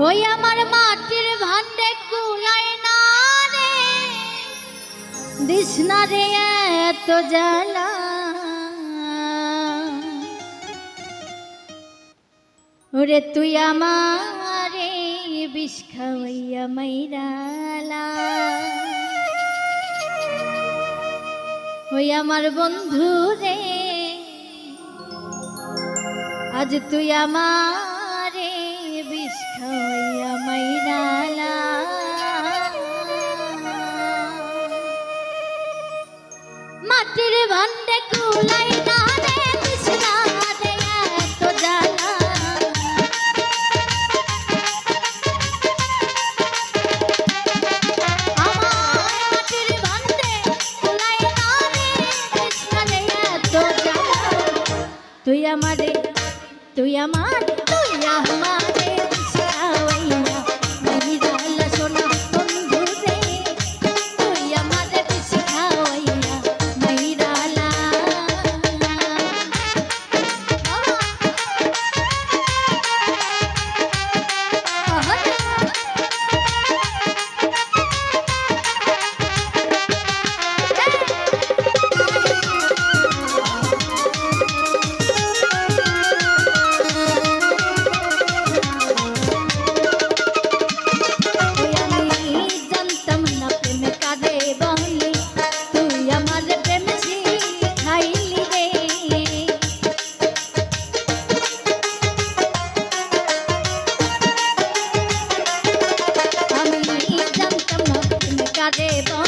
ওই আমার মাটির ভান্ডে কুলাই না রে। দিস না রে এত জ্বালা ওরে তুই আমারে বিষ খাওয়াইয়া মাইরালা ওই আমার বন্ধু রে, আজ তুই আমার তুই আমার তুই আমার তুই আমার। রে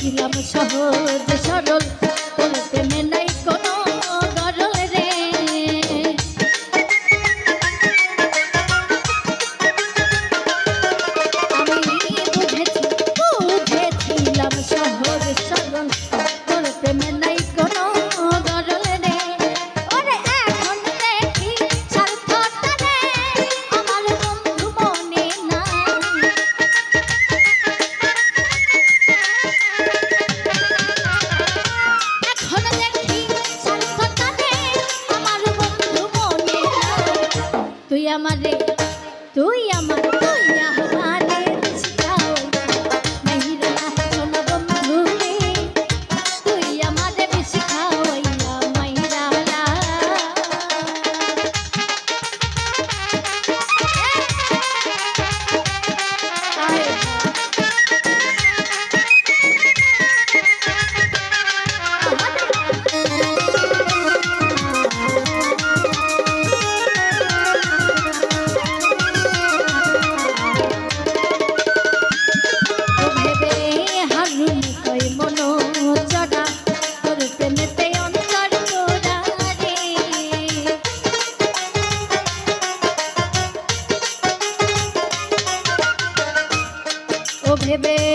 ছিলাম সহজ সরল আমারে তুই আমার beber.